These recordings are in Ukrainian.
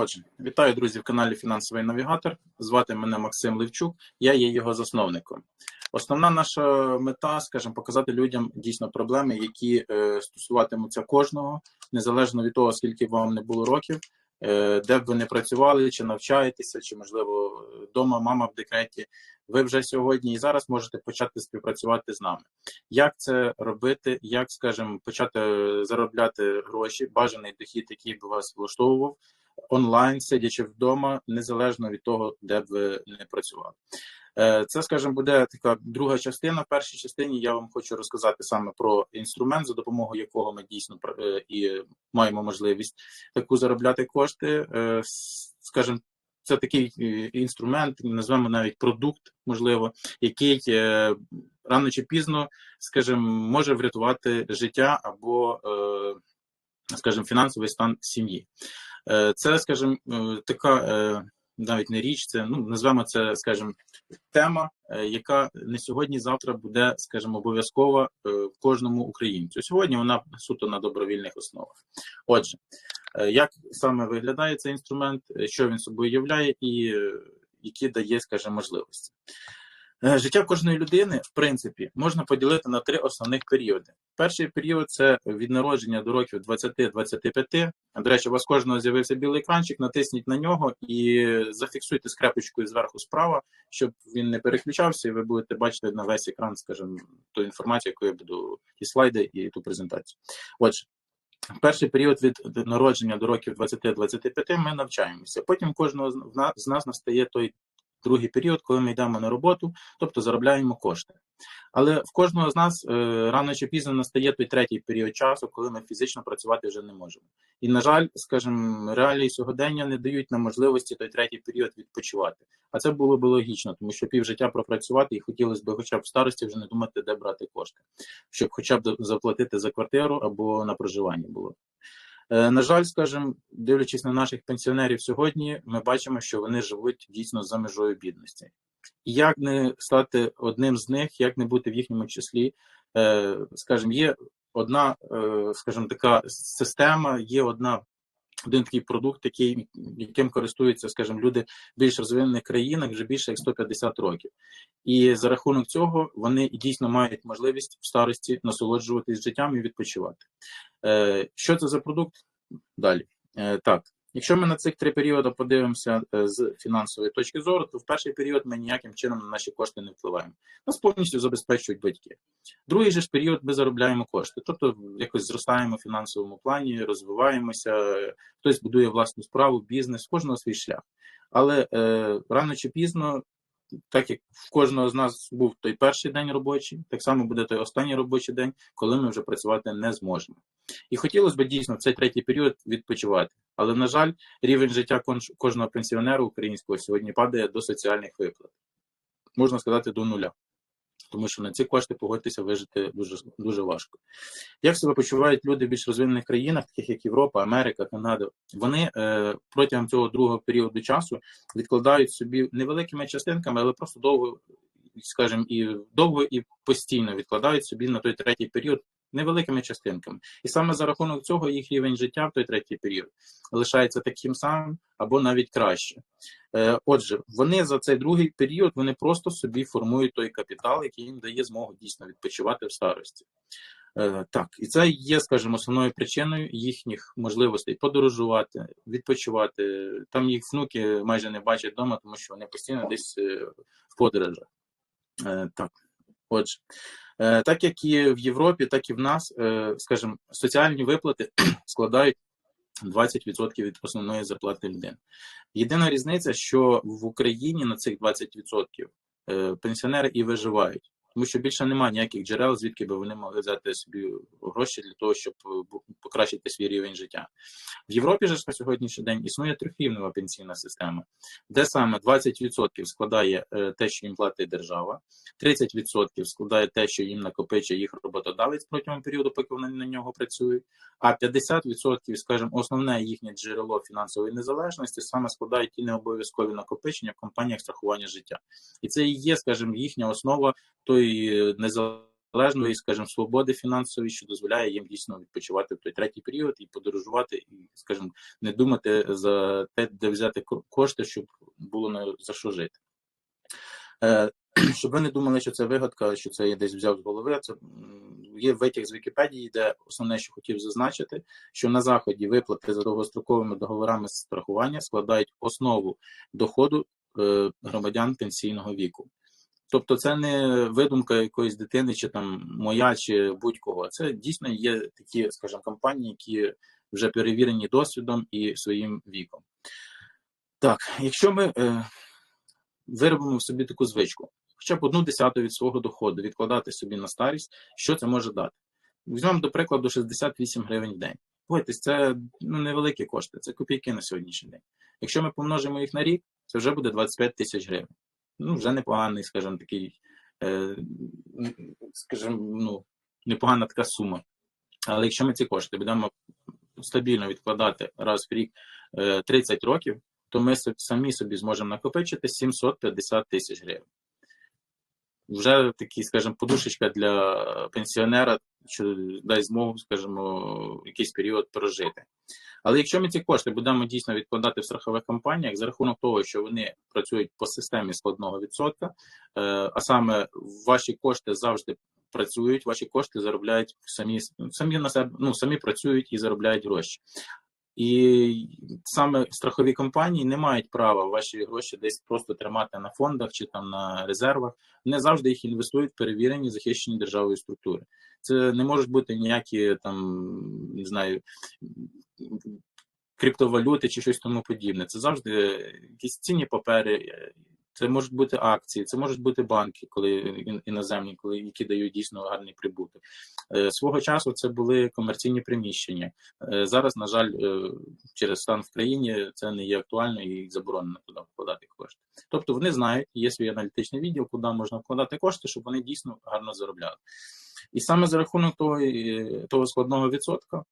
Отже, вітаю друзі в каналі Фінансовий Навігатор. Звати мене Максим Левчук, я є його засновником. Основна наша мета, скажімо, показати людям дійсно проблеми, які е, стосуватимуться кожного, незалежно від того, скільки вам не було років, е, де б ви не працювали, чи навчаєтеся, чи можливо вдома мама в декреті. Ви вже сьогодні і зараз можете почати співпрацювати з нами. Як це робити? Як, скажімо, почати заробляти гроші, бажаний дохід, який би вас влаштовував онлайн, сидячи вдома, незалежно від того, де б ви не працювали. Е, це, скажімо, буде така друга частина. В першій частині я вам хочу розказати саме про інструмент, за допомогою якого ми дійсно е, і маємо можливість таку заробляти кошти. Е, скажімо, це такий інструмент, назвемо навіть продукт, можливо, який рано чи пізно, скажімо, може врятувати життя або, скажімо, фінансовий стан сім'ї. Е, це, скажімо, е, така е, навіть не річ, це ну назвемо це, скажімо, тема, яка не сьогодні-завтра буде, скажімо, обов'язкова кожному українцю. Сьогодні вона суто на добровільних основах. Отже, як саме виглядає цей інструмент, що він собою являє, і які дає, скажімо, можливості. Е, життя кожної людини, в принципі, можна поділити на три основних періоди. Перший період це від народження до років 20-25. До речі, у вас кожного з'явився білий екранчик, натисніть на нього і зафіксуйте скрепочкою зверху справа, щоб він не переключався, і ви будете бачити на весь екран, скажімо, ту інформацію, яку я буду і слайди, і ту презентацію. Отже. Перший період від народження до років 20-25 ми навчаємося. Потім кожного з нас настає той другий період, коли ми йдемо на роботу, тобто заробляємо кошти. Але в кожного з нас е, рано чи пізно настає той третій період часу, коли ми фізично працювати вже не можемо. І, на жаль, скажімо, реалії сьогодення не дають нам можливості той третій період відпочивати. А це було б логічно, тому що півжиття пропрацювати і хотілося б, хоча б в старості, вже не думати, де брати кошти, щоб хоча б заплатити за квартиру або на проживання було. Е, на жаль, скажімо, дивлячись на наших пенсіонерів сьогодні, ми бачимо, що вони живуть дійсно за межою бідності. І як не стати одним з них, як не бути в їхньому числі, е, скажімо, є одна, е, скажімо, така система, є одна один такий продукт, який, яким користуються, скажімо, люди в більш розвинених країнах вже більше як 150 років. І за рахунок цього вони дійсно мають можливість в старості насолоджуватись життям і відпочивати. Е, Що це за продукт? Далі. Е, Так, Якщо ми на цих три періоди подивимося е, з фінансової точки зору, то в перший період ми ніяким чином на наші кошти не впливаємо. Нас повністю забезпечують батьки. Другий же ж період ми заробляємо кошти, тобто якось зростаємо в фінансовому плані, розвиваємося, хтось будує власну справу, бізнес, кожного свій шлях. Але е, рано чи пізно так як в кожного з нас був той перший день робочий, так само буде той останній робочий день, коли ми вже працювати не зможемо. І хотілося б дійсно в цей третій період відпочивати. Але, на жаль, рівень життя кожного пенсіонера українського сьогодні падає до соціальних виплат. Можна сказати, до нуля тому що на ці кошти погодьтеся вижити дуже дуже важко. Як себе почувають люди в більш розвинених країнах, таких як Європа, Америка, Канада, вони е, протягом цього другого періоду часу відкладають собі невеликими частинками, але просто довго, скажімо, і довго і постійно відкладають собі на той третій період невеликими частинками. І саме за рахунок цього їх рівень життя в той третій період лишається таким самим або навіть краще. Е, отже, вони за цей другий період вони просто собі формують той капітал, який їм дає змогу дійсно відпочивати в старості. Е, так, і це є, скажімо, основною причиною їхніх можливостей подорожувати, відпочивати. Там їх внуки майже не бачать вдома, тому що вони постійно десь е, в подорожах. Так, отже. Е, так як і в Європі, так і в нас, е, скажімо, соціальні виплати складають 20% від основної зарплати людини. Єдина різниця, що в Україні на цих 20% е, пенсіонери і виживають тому що більше немає ніяких джерел, звідки би вони могли взяти собі гроші для того, щоб е, покращити свій рівень життя. В Європі ж на сьогоднішній день існує трьохрівнева пенсійна система, де саме 20% складає е, те, що їм платить держава, 30% складає те, що їм накопичує їх роботодавець протягом періоду, поки вони на нього працюють. А 50%, скажімо, основне їхнє джерело фінансової незалежності саме складають ті необов'язкові накопичення в компаніях страхування життя, і це і є, скажімо, їхня основа той незалежності незалежної, скажімо, свободи фінансової, що дозволяє їм дійсно відпочивати в той третій період і подорожувати, і, скажімо, не думати за те, де взяти кошти, щоб було за що жити. Е, Щоб ви не думали, що це вигадка, що це я десь взяв з голови. Це є витяг з Вікіпедії, де основне, що хотів зазначити, що на заході виплати за довгостроковими договорами страхування складають основу доходу е, громадян пенсійного віку. Тобто, це не видумка якоїсь дитини, чи там моя, чи будь-кого. Це дійсно є такі, скажімо, компанії, які вже перевірені досвідом і своїм віком. Так, якщо ми е, виробимо собі таку звичку, хоча б одну десяту від свого доходу відкладати собі на старість, що це може дати? Візьмемо, до прикладу, 68 гривень в день. Погодьтесь, це ну, невеликі кошти, це копійки на сьогоднішній день. Якщо ми помножимо їх на рік, це вже буде 25 тисяч гривень. Ну, вже непоганий, скажімо, такий, е, скажімо, ну, непогана така сума. Але якщо ми ці кошти будемо стабільно відкладати раз в рік е, 30 років, то ми самі собі зможемо накопичити 750 тисяч гривень. Вже такий, скажімо, подушечка для пенсіонера, що дасть змогу, скажімо, якийсь період прожити. Але якщо ми ці кошти будемо дійсно відкладати в страхових компаніях за рахунок того, що вони працюють по системі складного відсотка, е, а саме ваші кошти завжди працюють, ваші кошти заробляють самі самі на себе, ну самі працюють і заробляють гроші. І саме страхові компанії не мають права ваші гроші десь просто тримати на фондах чи там на резервах. Вони завжди їх інвестують в перевірені захищені державою структури. Це не можуть бути ніякі там не знаю криптовалюти чи щось тому подібне. Це завжди якісь цінні папери. Це можуть бути акції, це можуть бути банки, коли іноземні, коли які дають дійсно гарний прибуток. Е, Свого часу це були комерційні приміщення. Е, Зараз, на жаль, е, через стан в країні це не є актуально і заборонено туди вкладати кошти. Тобто вони знають, є свій аналітичний відділ, куди можна вкладати кошти, щоб вони дійсно гарно заробляли. І саме за рахунок того, того складного відсотка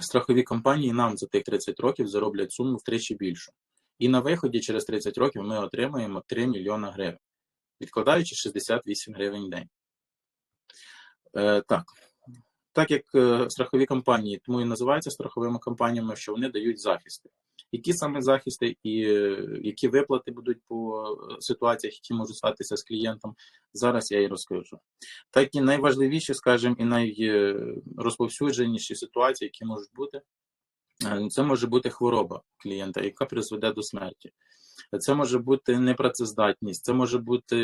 страхові компанії нам за тих 30 років зароблять суму втричі більшу. І на виході через 30 років ми отримаємо 3 мільйона гривень, відкладаючи 68 гривень в день. Е, так. Так як е, страхові компанії, тому і називаються страховими компаніями, що вони дають захисти. Які саме захисти і е, які виплати будуть по е, ситуаціях, які можуть статися з клієнтом, зараз я і розкажу. Так і найважливіші, скажімо, і найрозповсюдженіші ситуації, які можуть бути, це може бути хвороба клієнта, яка призведе до смерті. Це може бути непрацездатність, це може бути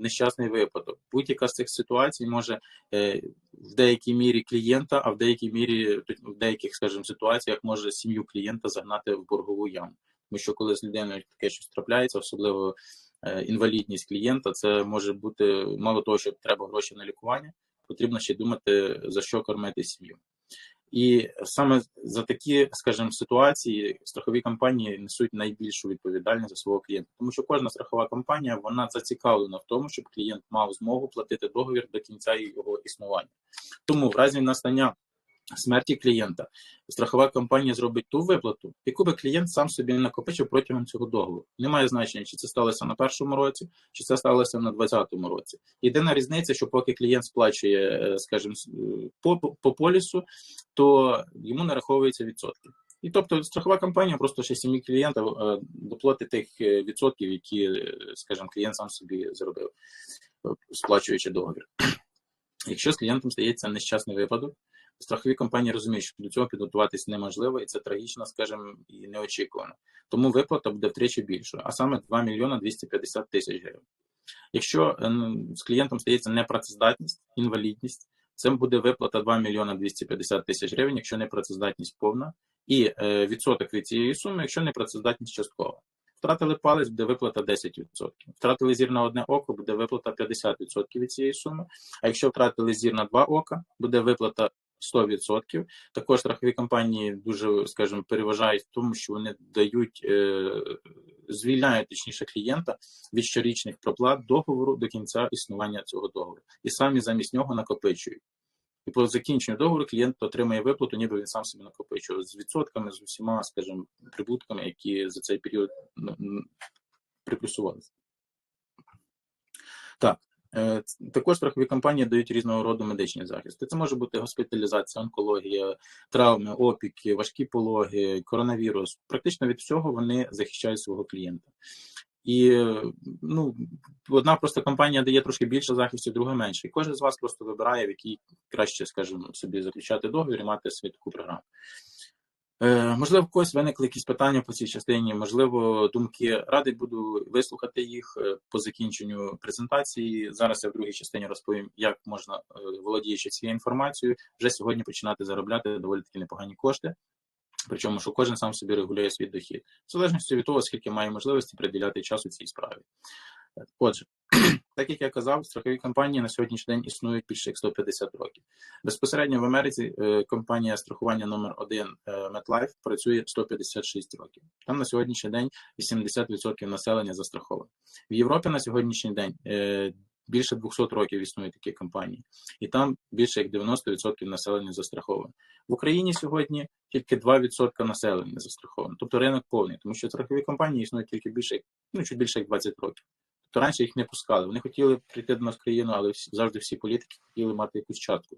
нещасний випадок. Будь-яка з цих ситуацій може е, в деякій мірі клієнта, а в деякій мірі в деяких, скажімо, ситуаціях може сім'ю клієнта загнати в боргову яму. Тому що коли з людиною таке щось трапляється, особливо е, інвалідність клієнта, це може бути мало того, що треба гроші на лікування, потрібно ще думати за що кормити сім'ю. І саме за такі, скажімо, ситуації страхові компанії несуть найбільшу відповідальність за свого клієнта, тому що кожна страхова компанія вона зацікавлена в тому, щоб клієнт мав змогу платити договір до кінця його існування. Тому в разі настання смерті клієнта страхова компанія зробить ту виплату, яку би клієнт сам собі накопичив протягом цього договору. Немає значення, чи це сталося на першому році, чи це сталося на 20-му році. Єдина різниця, що поки клієнт сплачує, е, скажімо, е, по, по полісу, то йому нараховуються відсотки. І тобто страхова компанія просто ще сім'ї клієнта е, доплатить тих відсотків, які, скажімо, клієнт сам собі зробив, сплачуючи договір. Якщо з клієнтом стається нещасний випадок, страхові компанії розуміють, що до цього підготуватись неможливо, і це трагічно, скажімо, і неочікувано. Тому виплата буде втричі більшою, а саме 2 мільйона 250 тисяч гривень. Якщо е, з клієнтом стається непрацездатність, інвалідність, це буде виплата 2 мільйона 250 тисяч гривень, якщо непрацездатність повна, і е, відсоток від цієї суми, якщо непрацездатність часткова. Втратили палець, буде виплата 10%. Втратили зір на одне око, буде виплата 50% від цієї суми. А якщо втратили зір на два ока, буде виплата 100%. Також страхові компанії дуже, скажімо, переважають в тому, що вони дають, е, звільняють точніше клієнта від щорічних проплат договору до кінця існування цього договору, і самі замість нього накопичують. І по закінченню договору клієнт отримає виплату, ніби він сам собі накопичував з відсотками, з усіма, скажімо, прибутками, які за цей період м, приплюсувалися. Так, Також страхові компанії дають різного роду медичні захисти. Це може бути госпіталізація, онкологія, травми, опіки, важкі пологи, коронавірус. Практично від всього вони захищають свого клієнта. І е, ну, одна просто компанія дає трошки більше захистів, друга менше. І кожен з вас просто вибирає, в якій краще, скажімо, собі заключати договір і мати свою таку програму. Е, можливо, в когось виникли якісь питання по цій частині, можливо, думки. Радий буду вислухати їх е, по закінченню презентації. Зараз я в другій частині розповім, як можна, е, володіючи цією інформацією, вже сьогодні починати заробляти доволі таки непогані кошти. Причому, що кожен сам собі регулює свій дохід, в залежності від того, скільки має можливості приділяти часу цій справі. Отже, так як я казав, страхові компанії на сьогоднішній день існують більше як 150 років. Безпосередньо в Америці е, компанія страхування номер 1 MetLife працює 156 років. Там на сьогоднішній день 80% населення застраховано. В Європі на сьогоднішній день е, більше 200 років існують такі компанії, і там більше як 90% населення застраховано. В Україні сьогодні тільки 2% населення застраховано, тобто ринок повний, тому що страхові компанії існують тільки більше, ну чуть більше як 20 років. Тобто раніше їх не пускали. Вони хотіли прийти до нас в країну, але завжди всі політики хотіли мати якусь частку.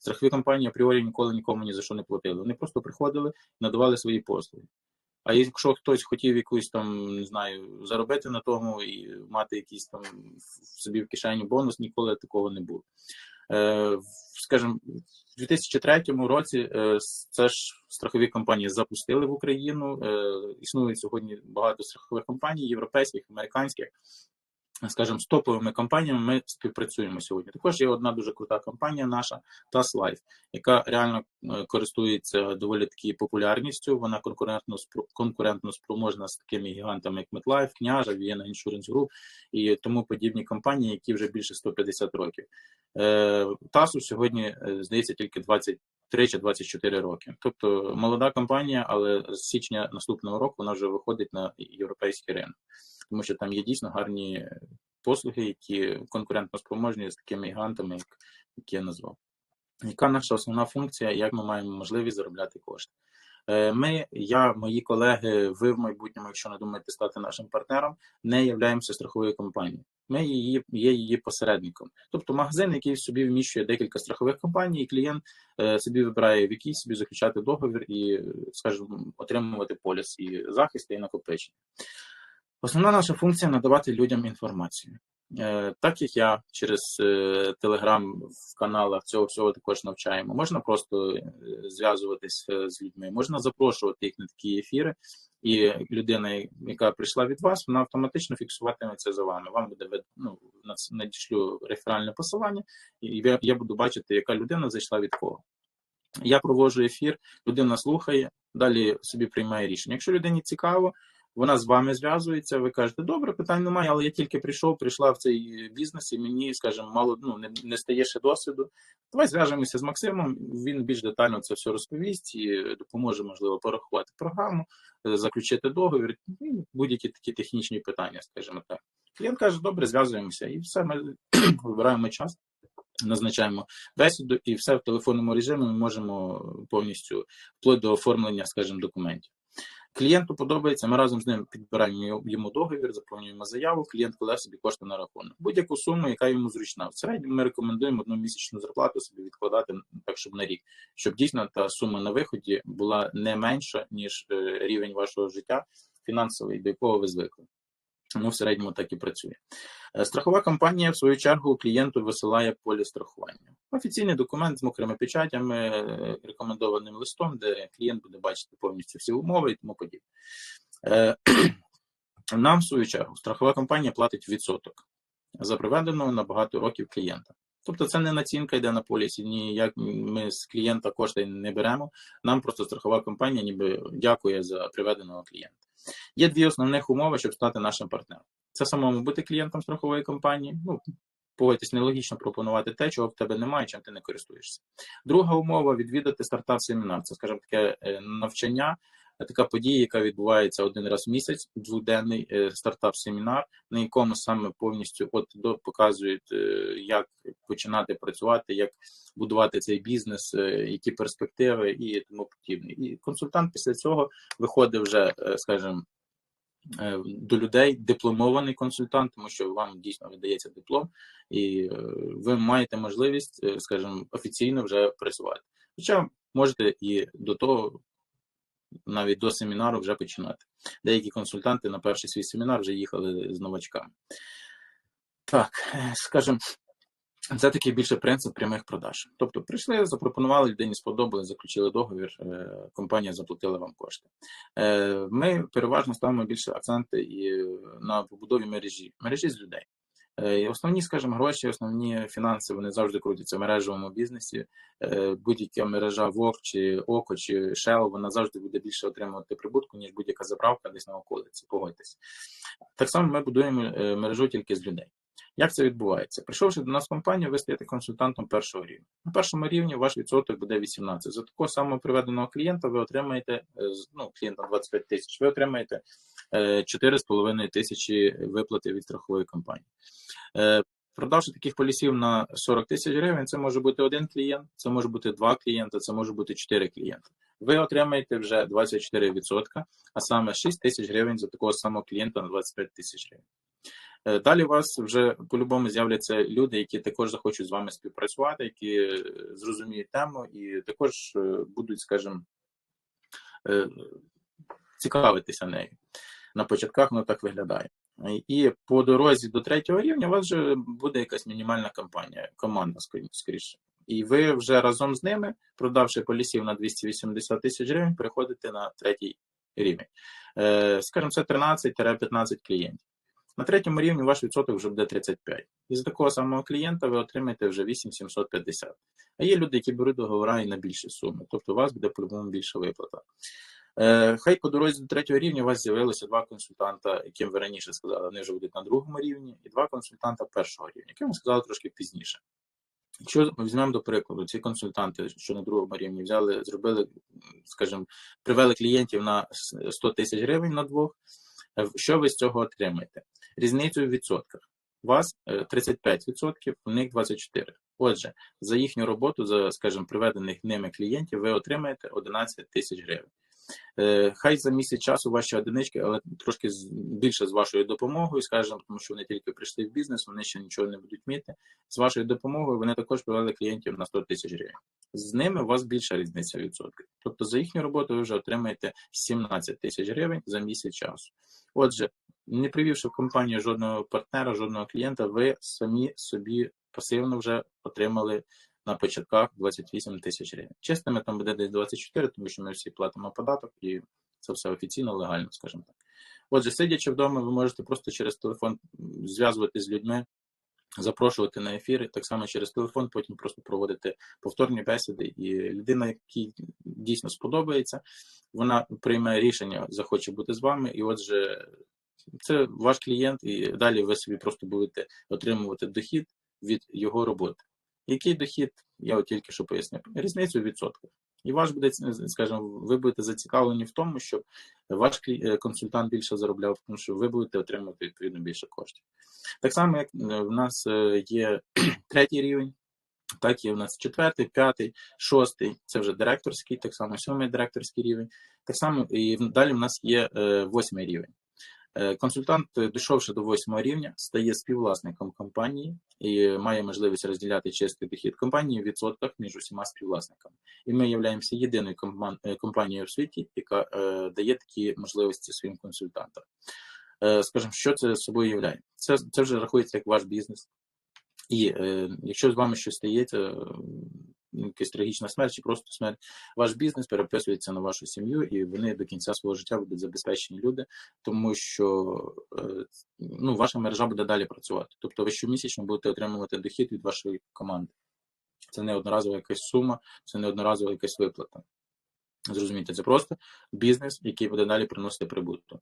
Страхові компанії апріорі ніколи нікому ні за що не платили. Вони просто приходили і надавали свої послуги. А якщо хтось хотів якусь там, не знаю, заробити на тому і мати якийсь там собі в кишені бонус, ніколи такого не було. Е, скажімо, в 2003 році е, це ж страхові компанії запустили в Україну. Е, існує сьогодні багато страхових компаній, європейських, американських. Скажімо, з топовими компаніями ми співпрацюємо сьогодні. Також є одна дуже крута компанія наша TAS Life, яка реально е, користується доволі таки популярністю. Вона конкурентно конкурентно спроможна з такими гігантами, як MetLife, Княжа, Vienna Insurance Group і тому подібні компанії, які вже більше 150 років. Е, ТАСу сьогодні е, здається тільки 23 чи 24 роки. Тобто молода компанія, але з січня наступного року вона вже виходить на європейський ринок, тому що там є дійсно гарні послуги, які конкурентно спроможні з такими гігантами, як я назвав. Яка наша основна функція, як ми маємо можливість заробляти кошти? Е, Ми, я, мої колеги, ви в майбутньому, якщо не думаєте стати нашим партнером, не являємося страховою компанією. Ми її, є її посередником. Тобто магазин, який собі вміщує декілька страхових компаній, і клієнт е, собі вибирає, в якій собі заключати договір і, скажімо, отримувати поліс і захист, і накопичення. Основна наша функція надавати людям інформацію. Е, Так як я через телеграм в каналах цього всього також навчаємо, можна просто е, зв'язуватись е, з людьми, можна запрошувати їх на такі ефіри, і людина, яка прийшла від вас, вона автоматично фіксуватиметься за вами. Вам буде ну, надішлю реферальне посилання, і я- я буду бачити, яка людина зайшла від кого. Я проводжу ефір, людина слухає, далі собі приймає рішення. Якщо людині цікаво, вона з вами зв'язується, ви кажете, добре, питань немає, але я тільки прийшов, прийшла в цей бізнес, і мені, скажімо, мало ну, не, не стає ще досвіду. Давай зв'яжемося з Максимом, він більш детально це все розповість і допоможе, можливо, порахувати програму, е, заключити договір, і будь-які такі технічні питання, скажімо так. Клієнт каже, добре, зв'язуємося, і все, ми вибираємо час. Назначаємо бесіду, і все в телефонному режимі ми можемо повністю вплоть до оформлення, скажімо, документів. Клієнту подобається, ми разом з ним підбираємо йому- договір, заповнюємо заяву, клієнт кладе собі кошти на рахунок. Будь-яку суму, яка йому зручна. В середньому ми рекомендуємо одну місячну зарплату собі відкладати так, щоб на рік, щоб дійсно та сума на виході була не менша, ніж е, рівень вашого життя фінансовий, до якого ви звикли. Ну, в середньому так і працює. Е, Страхова компанія, в свою чергу, клієнту висилає полі страхування. Офіційний документ з мокрими печатями, е, рекомендованим листом, де клієнт буде бачити повністю всі умови і тому подібне. Е, Нам, в свою чергу, страхова компанія платить відсоток за проведеного на багато років клієнта. Тобто це не націнка йде на полісі, ніяк ми з клієнта кошти не беремо. Нам просто страхова компанія ніби дякує за приведеного клієнта. Є дві основних умови, щоб стати нашим партнером. Це самому бути клієнтом страхової компанії. Ну, погодьтесь, нелогічно пропонувати те, чого в тебе немає, чим ти не користуєшся. Друга умова відвідати стартап-семінар. Це, скажімо, таке е, навчання, така подія, яка відбувається один раз в місяць, дводенний е, стартап-семінар, на якому саме повністю от до показують, е, як починати працювати, як будувати цей бізнес, які перспективи і тому подібне. І консультант після цього виходить вже, скажімо, до людей дипломований консультант, тому що вам дійсно видається диплом, і е, ви маєте можливість, е, скажімо, офіційно вже працювати. Хоча можете і до того, навіть до семінару вже починати. Деякі консультанти на перший свій семінар вже їхали з новачками. Так, е, скажімо, це такий більше принцип прямих продаж. Тобто прийшли, запропонували людині, сподобалось, заключили договір, е, компанія заплатила вам кошти. Е, Ми переважно ставимо більше акценти і на побудові мережі, мережі з людей. Е, і Основні, скажімо, гроші, основні фінанси вони завжди крутяться в мережевому бізнесі. Е, Будь-яка мережа ВОК чи ОКО чи Shell, вона завжди буде більше отримувати прибутку, ніж будь-яка заправка десь на околиці. Погодьтесь. Так само ми будуємо е, мережу тільки з людей. Як це відбувається? Прийшовши до нас в компанію, ви стаєте консультантом першого рівня. На першому рівні ваш відсоток буде 18. За такого самого приведеного клієнта ви отримаєте е, ну, клієнта 25 тисяч, ви отримаєте е, 4,5 тисячі виплати від страхової компанії. Е, Продавши таких полісів на 40 тисяч гривень, це може бути один клієнт, це може бути два клієнти, це може бути 4 клієнти. Ви отримаєте вже 24%, а саме 6 тисяч гривень за такого самого клієнта на 25 тисяч гривень. Е, Далі у вас вже по-любому з'являться люди, які також захочуть з вами співпрацювати, які е, зрозуміють тему і також е, будуть, скажімо, цікавитися нею. На початках воно так виглядає. І по дорозі до третього рівня у вас вже буде якась мінімальна компанія, команда, скоріше. І ви вже разом з ними, продавши полісів на 280 тисяч гривень, переходите на третій рівень. Скажімо, це 13-15 клієнтів. На третьому рівні ваш відсоток вже буде 35. І з такого самого клієнта ви отримаєте вже 8750. А є люди, які беруть договори і на більші суми. Тобто у вас буде по-любому більша виплата. Е, Хай по дорозі до третього рівня у вас з'явилося два консультанта, яким ви раніше сказали, вони вже будуть на другому рівні, і два консультанта першого рівня, яким ви сказали трошки пізніше. Якщо візьмемо до прикладу, ці консультанти, що на другому рівні взяли, зробили, скажімо, привели клієнтів на 100 тисяч гривень на двох, що ви з цього отримаєте? Різницю в відсотках. У вас е, 35%, у них 24%. Отже, за їхню роботу, за, скажімо, приведених ними клієнтів, ви отримаєте 11 тисяч гривень. Е, Хай за місяць часу ваші одинички, але трошки більше з вашою допомогою, скажімо, тому що вони тільки прийшли в бізнес, вони ще нічого не будуть вміти. З вашою допомогою вони також привели клієнтів на 100 тисяч гривень. З ними у вас більша різниця відсотків. Тобто за їхню роботу ви вже отримаєте 17 тисяч гривень за місяць часу. Отже, не привівши в компанію жодного партнера, жодного клієнта, ви самі собі пасивно вже отримали на початках 28 тисяч гривень. Чистими там буде десь 24, тому що ми всі платимо податок і це все офіційно, легально, скажімо так. Отже, сидячи вдома, ви можете просто через телефон зв'язуватися з людьми, запрошувати на ефіри, так само через телефон, потім просто проводити повторні бесіди. І людина, якій дійсно сподобається, вона прийме рішення, захоче бути з вами, і отже, це ваш клієнт, і далі ви собі просто будете отримувати дохід від його роботи. Який дохід, я от тільки що пояснив, різницю в відсотках. І ваш буде, скажімо, ви будете зацікавлені в тому, щоб ваш е, консультант більше заробляв, тому що ви будете отримувати відповідно більше коштів. Так само, як е, в нас е, є третій рівень, так є в нас четвертий, п'ятий, шостий, це вже директорський, так само сьомий директорський рівень. Так само і далі в нас є восьмий рівень. Е, Консультант, е, дійшовши до восьмого рівня, стає співвласником компанії і має можливість розділяти чистий дохід компанії в відсотках між усіма співвласниками. І ми являємося єдиною е, компанією в світі, яка дає такі можливості своїм консультантам. Скажімо, що це собою являє? Це, це вже рахується як ваш бізнес. І якщо з вами щось стається, якась трагічна смерть чи просто смерть, ваш бізнес переписується на вашу сім'ю, і вони до кінця свого життя будуть забезпечені люди, тому що е, ну, ваша мережа буде далі працювати. Тобто ви щомісячно будете отримувати дохід від вашої команди. Це не одноразова якась сума, це не одноразова якась виплата. Зрозумійте, це просто бізнес, який буде далі приносити прибуток.